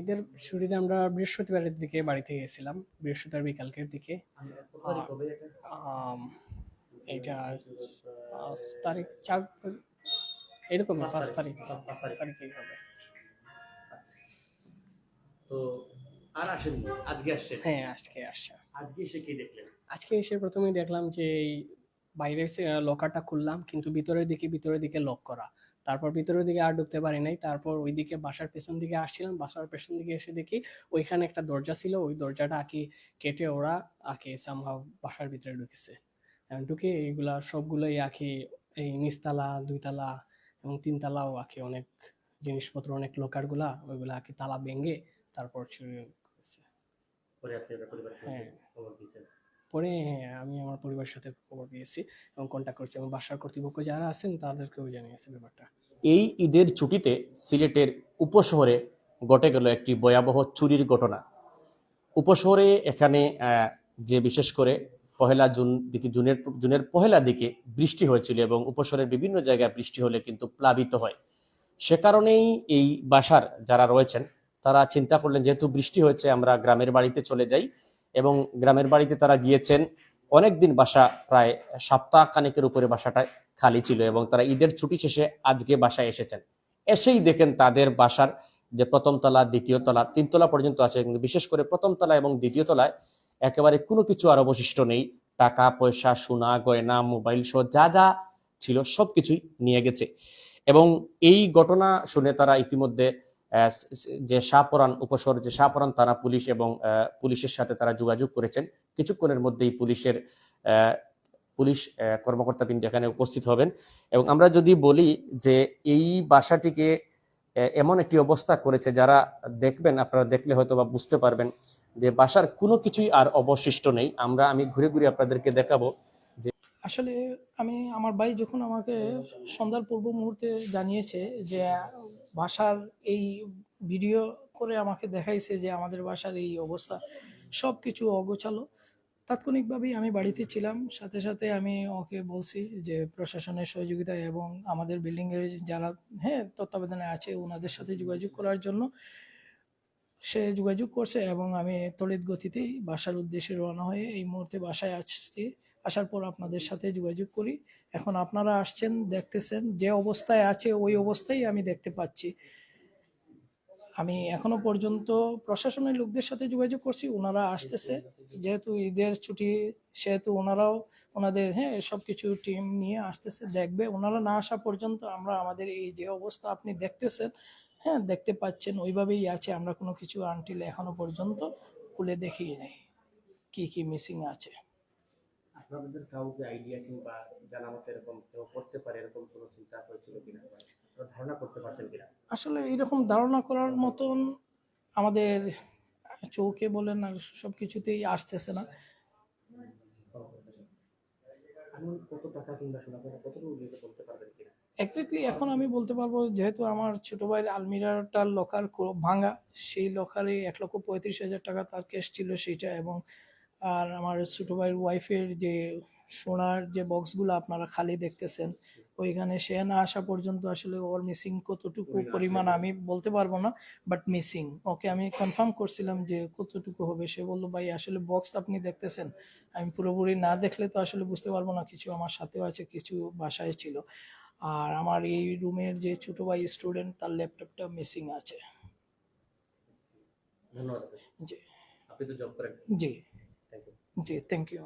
ঈদের ছুটিতে আমরা বৃহস্পতিবারের দিকে বাড়িতে গেছিলাম বৃহস্পতিবার বিকালকের দিকে। এইটা তারিখ চার এরকম পাঁচ তারিখ। পাঁচ হবে। তো আর আসেননি আজকে আসছেন? হ্যাঁ আজকে আসছে আজকে এসে কি দেখলেন? আজকে এসে প্রথমেই দেখলাম যে বাইরের লকারটা খুললাম কিন্তু ভিতরের দিকে ভিতরের দিকে লক করা। তারপর ভিতরের দিকে আর ঢুকতে পারি নাই। তারপর ওইদিকে বাসার পেছন দিকে আসছিলাম। বাসার পেছন দিকে এসে দেখি ওইখানে একটা দরজা ছিল। ওই দরজাটা আকি কেটে ওরা আকে সামহাও বাসার ভিতরে ঢুকেছে। ঢুকে এইগুলা সবগুলোই আকি এই নিচতলা দুইতলা এবং তিনতলাও আকি। অনেক জিনিসপত্র অনেক লোকারগুলা ওইগুলা আকি। তালা ভেঙে তারপর চুরি করেছে। হ্যাঁ। পরে হ্যাঁ, আমি আমার পরিবারের সাথে খবর দিয়েছি এবং কন্ট্যাক্ট করছি এবং বাসার কর্তৃপক্ষ যারা আছেন তাদেরকেও জানিয়েছে ব্যাপারটা। এই ঈদের ছুটিতে সিলেটের উপশহরে ঘটে গেল একটি ভয়াবহ চুরির ঘটনা। উপশহরে এখানে যে বিশেষ করে পহেলা জুন দিকে জুনের জুনের পহেলা দিকে বৃষ্টি হয়েছিল এবং উপশহরের বিভিন্ন জায়গায় বৃষ্টি হলে কিন্তু প্লাবিত হয়। সে কারণেই এই বাসার যারা রয়েছেন তারা চিন্তা করলেন যেহেতু বৃষ্টি হয়েছে আমরা গ্রামের বাড়িতে চলে যাই। এবং গ্রামের বাড়িতে তারা গিয়েছেন। অনেকদিন বাসা প্রায় সপ্তাহ খানেকের উপরে বাসাটা খালি ছিল এবং তারা ঈদের ছুটি শেষে আজকে বাসায় এসেছেন। এসেই দেখেন তাদের বাসার যে প্রথম তলা, দ্বিতীয় তলা তিনতলা পর্যন্ত আছে বিশেষ করে প্রথম তলা এবং দ্বিতীয় তলায় একেবারে কোনো কিছু আর অবশিষ্ট নেই। টাকা, পয়সা, সোনা, গয়না, মোবাইল সহ যা যা ছিল সবকিছুই নিয়ে গেছে। এবং এই ঘটনা শুনে তারা ইতিমধ্যে যে শাহপরান উপসর যে শাহপরান তারা পুলিশ এবং পুলিশের সাথে তারা যোগাযোগ করেছেন। কিছুক্ষণের মধ্যেই পুলিশের পুলিশ আহ, কর্মকর্তাবৃন্দ এখানে উপস্থিত হবেন। এবং আমরা যদি বলি যে এই বাসাটিকে এমন একটি অবস্থা করেছে যারা দেখবেন আপনারা দেখলে হয়তো বা বুঝতে পারবেন যে বাসার কোনো কিছুই আর অবশিষ্ট নেই। আমরা আমি ঘুরে ঘুরে আপনাদেরকে দেখাবো যে আসলে আমি আমার ভাই যখন আমাকে সন্ধ্যার পূর্ব মুহূর্তে জানিয়েছে যে বাসার এই ভিডিও করে আমাকে দেখাইছে যে আমাদের বাসার এই অবস্থা। সব কিছু অগোছালো। তাৎক্ষণিকভাবেই আমি বাড়িতে ছিলাম। সাথে সাথে আমি ওকে বলছি যে প্রশাসনের সহযোগিতা এবং আমাদের বিল্ডিংয়ের যারা হ্যাঁ তত্ত্বাবধানে আছে ওনাদের সাথে যোগাযোগ করার জন্য সে যোগাযোগ করছে এবং আমি তড়িৎ গতিতেই বাসার উদ্দেশ্যে রওনা হয়ে এই মুহূর্তে বাসায় আসছি। আসার পর আপনাদের সাথে যোগাযোগ করি। এখন আপনারা আসছেন, দেখতেছেন, যে অবস্থায় আছে, ওই অবস্থায় আমি দেখতে পাচ্ছি। আমি এখনও পর্যন্ত প্রশাসনের লোকদের সাথে যোগাযোগ করছি, ওনারা আসতেছে। যেহেতু ঈদের ছুটি, সেহেতু ওনারাও ওনাদের হ্যাঁ সব কিছু টিম নিয়ে আসতেছে, দেখবে। ওনারা না আসা পর্যন্ত আমরা আমাদের এই যে অবস্থা আপনি দেখতেছেন হ্যাঁ দেখতে পাচ্ছেন, ওইভাবেই আছে। আমরা কোনো কিছু আনটিল এখনও পর্যন্ত খুলে দেখিয়ে নেই, কি কি মিসিং আছে। আপনাদের কাউকে আইডিয়া কিংবা জানা মতো এরকম কেউ করতে পারে এরকম কোনো চিন্তা হয়েছিল কিনা? ধারণা করতে পারছেন কিনা? আসলে এরকম ধারণা করার মতন আমাদের চৌকে বলেন আর সব কিছুতেই আসতেছে না। কত টাকা কিংবা সোনা পয়সা কতটুকু দিতে বলতে পারবেন কিনা? এক্স্যাক্টলি এখন আমি বলতে পারব যেহেতু আমার ছোট ভাইয়ের আলমিরাটার লকার ভাঙা সেই লকারে এক লক্ষ পঁয়ত্রিশ হাজার টাকা তার ক্যাশ ছিল সেইটা এবং আর আমার ছোট ভাইয়ের ওয়াইফের যে সোনার যে বক্সগুলো আপনারা খালি দেখতেছেন ওইখানে সে না আসা পর্যন্ত আসলে ওর মিসিং কতটুকু পরিমাণ আমি বলতে পারব না বাট মিসিং ওকে আমি কনফার্ম করছিলাম যে কতটুকু হবে সে বলল ভাই আসলে বক্স আপনি দেখতেছেন। আমি পুরোপুরি না দেখলে তো আসলে বুঝতে পারব না কিছু আমার সাথেও আছে কিছু বাসায় ছিল। আর আমার এই রুমের যে ছোট ভাই স্টুডেন্ট তার ল্যাপটপটা মিসিং আছে। ধন্যবাদ। জি। আপনি তো জব করেন। জি। জি থ্যাংক ইউ